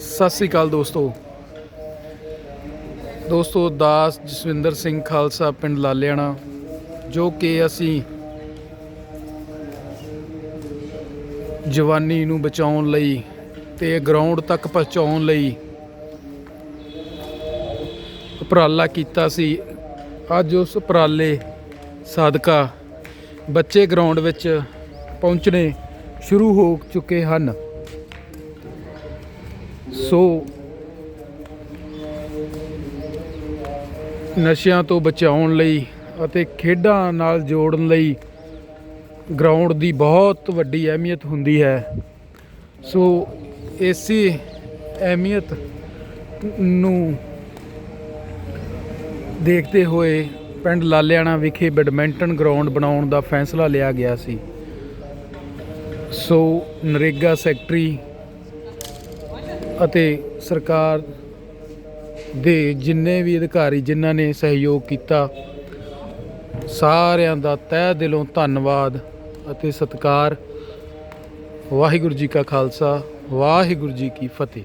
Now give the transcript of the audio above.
ਸਤਿ ਸ੍ਰੀ ਅਕਾਲ ਦੋਸਤੋ। ਦੋਸਤੋ, ਦਾਸ ਜਸਵਿੰਦਰ ਸਿੰਘ ਖਾਲਸਾ ਪਿੰਡ ਲਾਲਿਆਣਾ, ਜੋ ਕਿ ਅਸੀਂ ਜਵਾਨੀ ਨੂੰ ਬਚਾਉਣ ਲਈ ਤੇ ਗਰਾਊਂਡ ਤੱਕ ਪਹੁੰਚਾਉਣ ਲਈ ਉਪਰਾਲਾ ਕੀਤਾ ਸੀ। ਅੱਜ ਉਸ ਉਪਰਾਲੇ ਸਾਦਕਾ ਬੱਚੇ ਗਰਾਊਂਡ ਵਿੱਚ ਪਹੁੰਚਣੇ ਸ਼ੁਰੂ ਹੋ ਚੁੱਕੇ ਹਨ। ਸੋ ਨਸ਼ਿਆਂ ਤੋਂ ਬਚਾਉਣ ਲਈ ਅਤੇ ਖੇਡਾਂ ਨਾਲ ਜੋੜਨ ਲਈ ਗਰਾਊਂਡ ਦੀ ਬਹੁਤ ਵੱਡੀ ਅਹਿਮੀਅਤ ਹੁੰਦੀ ਹੈ। ਸੋ ਇਸੇ ਅਹਿਮੀਅਤ ਨੂੰ ਦੇਖਦੇ ਹੋਏ ਪਿੰਡ ਲਾਲਿਆਣਾ ਵਿਖੇ ਬੈਡਮਿੰਟਨ ਗਰਾਊਂਡ ਬਣਾਉਣ ਦਾ ਫੈਸਲਾ ਲਿਆ ਗਿਆ ਸੀ। ਸੋ ਨਰੇਗਾ ਸੈਕਟਰੀ ਅਤੇ ਸਰਕਾਰ ਦੇ ਜਿੰਨੇ ਵੀ ਅਧਿਕਾਰੀ ਜਿਨ੍ਹਾਂ ਨੇ ਸਹਿਯੋਗ ਕੀਤਾ, ਸਾਰਿਆਂ ਦਾ ਤਹਿ ਦਿਲੋਂ ਧੰਨਵਾਦ ਅਤੇ ਸਤਿਕਾਰ। ਵਾਹਿਗੁਰੂ ਜੀ ਕਾ ਖਾਲਸਾ, ਵਾਹਿਗੁਰੂ ਜੀ ਕੀ ਫਤਿਹ।